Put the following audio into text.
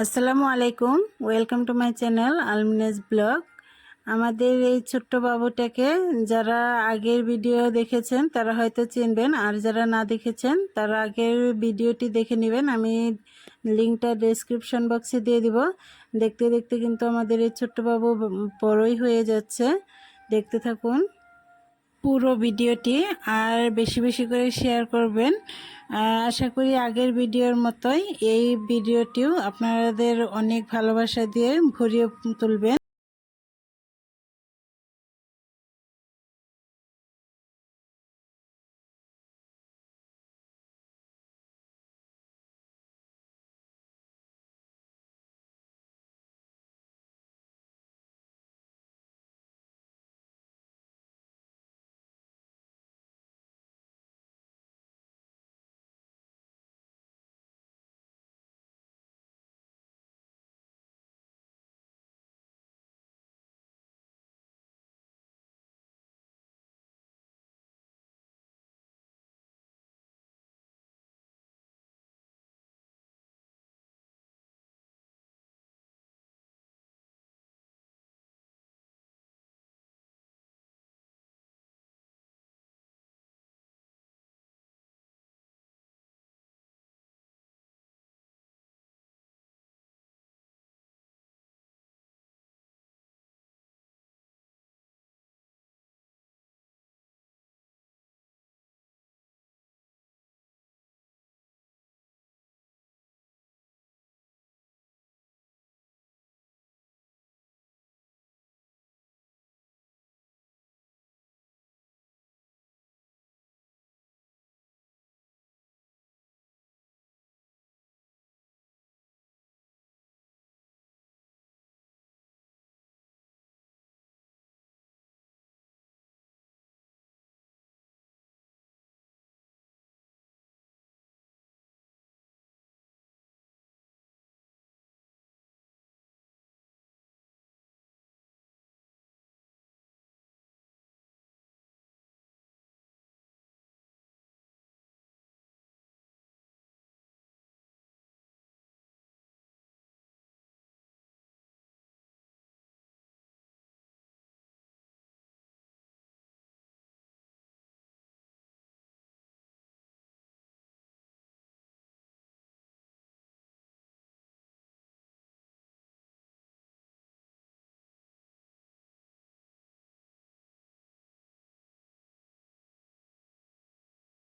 আসসালামু আলাইকুম। Welcome to my channel Alminaz blog আমাদের এই ছোট্ট বাবুটাকে যারা আগের ভিডিও দেখেছেন, তারা হয়তো চিনবেন, আর যারা না দেখেছেন, তারা আগের ভিডিওটি দেখে নেবেন। আমি লিঙ্কটা ডেসক্রিপশন বক্সে দিয়ে দিব। দেখতে দেখতে কিন্তু আমাদের এই ছোট্ট বাবু বড়ই হয়ে যাচ্ছে। দেখতে থাকুন। পুরো ভিডিওটি আর বেশি বেশি করে শেয়ার করবেন। আশা করি আগের ভিডিওর মতোই এই ভিডিওটিও আপনাদের অনেক ভালোবাসা দিয়ে ভরিয়ে তুলবেন।